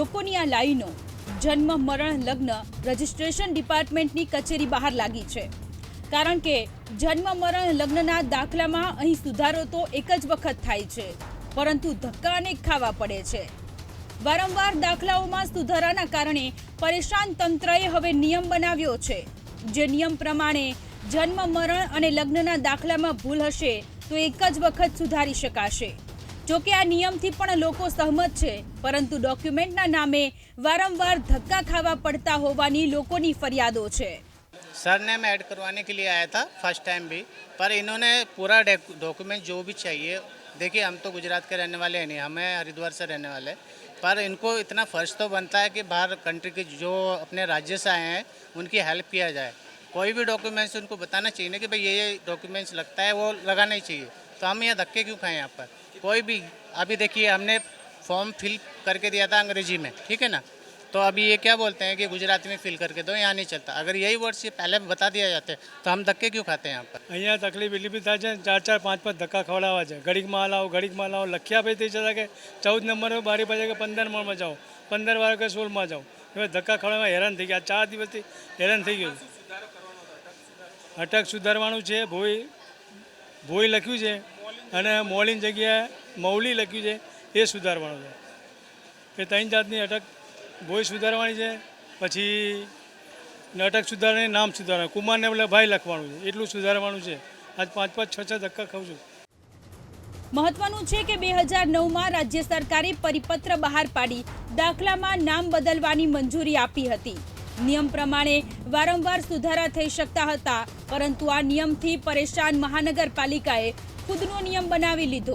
લોકોની આ લાઈનો જન્મ, મરણ, લગ્ન, રજિસ્ટ્રેશન ડિપાર્ટમેન્ટની કચેરી બહાર લાગી છે. કારણ કે જન્મ, મરણ, લગ્નના દાખલામાં અહીં સુધારો તો એક જ વખત થાય છે, પરંતુ ધક્કા અનેક ખાવા પડે છે. વારંવાર દાખલાઓમાં સુધારાના કારણે પરેશાન તંત્રએ હવે નિયમ બનાવ્યો છે. જે નિયમ પ્રમાણે જન્મ, મરણ અને લગ્નના દાખલામાં ભૂલ હશે તો એક જ વખત સુધારી શકાશે. જો કે આ નિયમથી પણ લોકો સહમત છે પરંતુ ડોક્યુમેન્ટના નામે વારંવાર ધક્કા ખાવા પડતા હોવાની લોકોની ફરિયાદો છે सरनेम ऐड करवाने के लिए आया था फर्स्ट टाइम भी पर इन्होंने पूरा डॉक्यूमेंट जो भी चाहिए देखिए हम तो गुजरात के रहने वाले हैं नहीं हमें हरिद्वार से रहने वाले हैं पर इनको इतना फर्ज तो बनता है कि बाहर कंट्री के जो अपने राज्य से आए हैं उनकी हेल्प किया जाए कोई भी डॉक्यूमेंट्स उनको बताना चाहिए ना कि भाई ये ये डॉक्यूमेंट्स लगता है वो लगाना ही चाहिए तो हम यहाँ धक्के क्यों खाएं यहाँ पर कोई भी अभी देखिए हमने फॉर्म फिल करके दिया था अंग्रेजी में ठीक है ना तो अभी ये क्या बोलते हैं कि गुजराती में फिल करके दो यहाँ नहीं चलता अगर यही वर्ड्स ये पहले बता दिया जाते तो हम धक्के क्यों खाते हैं यहाँ पर અહીંયા તકલીફ એટલી બધી થાય છે ને ચાર ચાર પાંચ પાંચ ધક્કા ખવડાવવા છે ઘડીકમાં લાવો ઘડીકમાં લાવો લખ્યા ભાઈ થઈ જતા કે ચૌદ નંબર બારી પાસે કે પંદર નંબરમાં જાઓ પંદર વાર કે સોળમાં જાઓ હવે ધક્કા ખવડાવવા હેરાન થઈ ગયા ચાર દિવસથી હેરાન થઈ ગયું અટક સુધારવાનું છે ભોઈ ભોઈ લખ્યું છે અને મોલીની જગ્યાએ મૌલી લખ્યું છે, એ સુધારવાનું છે. એ ત્રણ જાતની અટક ભોય સુધારવાની છે, પછી અટક સુધારવાની, નામ સુધારવાનું. કુમારને એટલે ભાઈ લખવાનું છે, એટલું સુધારવાનું છે. આજ પાંચ પાંચ, છ છ ધક્કા ખાઉં છું. મહત્વનું છે કે બે હજાર નવમાં રાજ્ય સરકારે પરિપત્ર બહાર પાડી દાખલામાં નામ બદલવાની મંજૂરી આપી હતી. નિયમ પ્રમાણે વારંવાર સુધારા થઈ શકતા હતા, પરંતુ આ નિયમથી પરેશાન મહાનગરપાલિકાએ ખુદનો નિયમ બનાવી લીધો,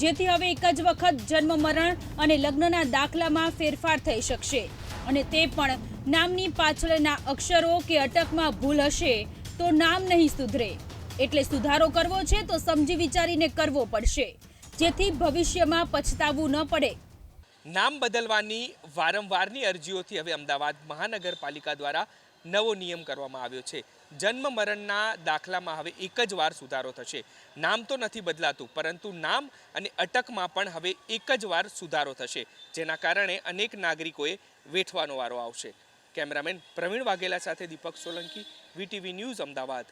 જેથી હવે એક જ વખત જન્મ, મરણ અને લગ્નના દાખલામાં ફેરફાર થઈ શકશે. અને તે પણ નામની પાછળના અક્ષરો કે અટકમાં ભૂલ હશે તો નામ નહીં સુધરે. એટલે સુધારો કરવો છે તો સમજી વિચારીને કરવો પડશે, જેથી ભવિષ્યમાં પછતાવું ન પડે. નામ બદલવાની વારંવારની અરજીઓથી હવે અમદાવાદ મહાનગરપાલિકા દ્વારા નવો નિયમ કરવામાં આવ્યો છે. જન્મ મરણના દાખલામાં હવે એક જ વાર સુધારો થશે. નામ તો નથી બદલાતું, પરંતુ નામ અને અટકમાં પણ હવે એક જ વાર સુધારો થશે, જેના કારણે અનેક નાગરિકોએ વેઠવાનો વારો આવશે. કેમેરામેન પ્રવીણ વાઘેલા સાથે દીપક સોલંકી, વીટીવી ન્યૂઝ અમદાવાદ.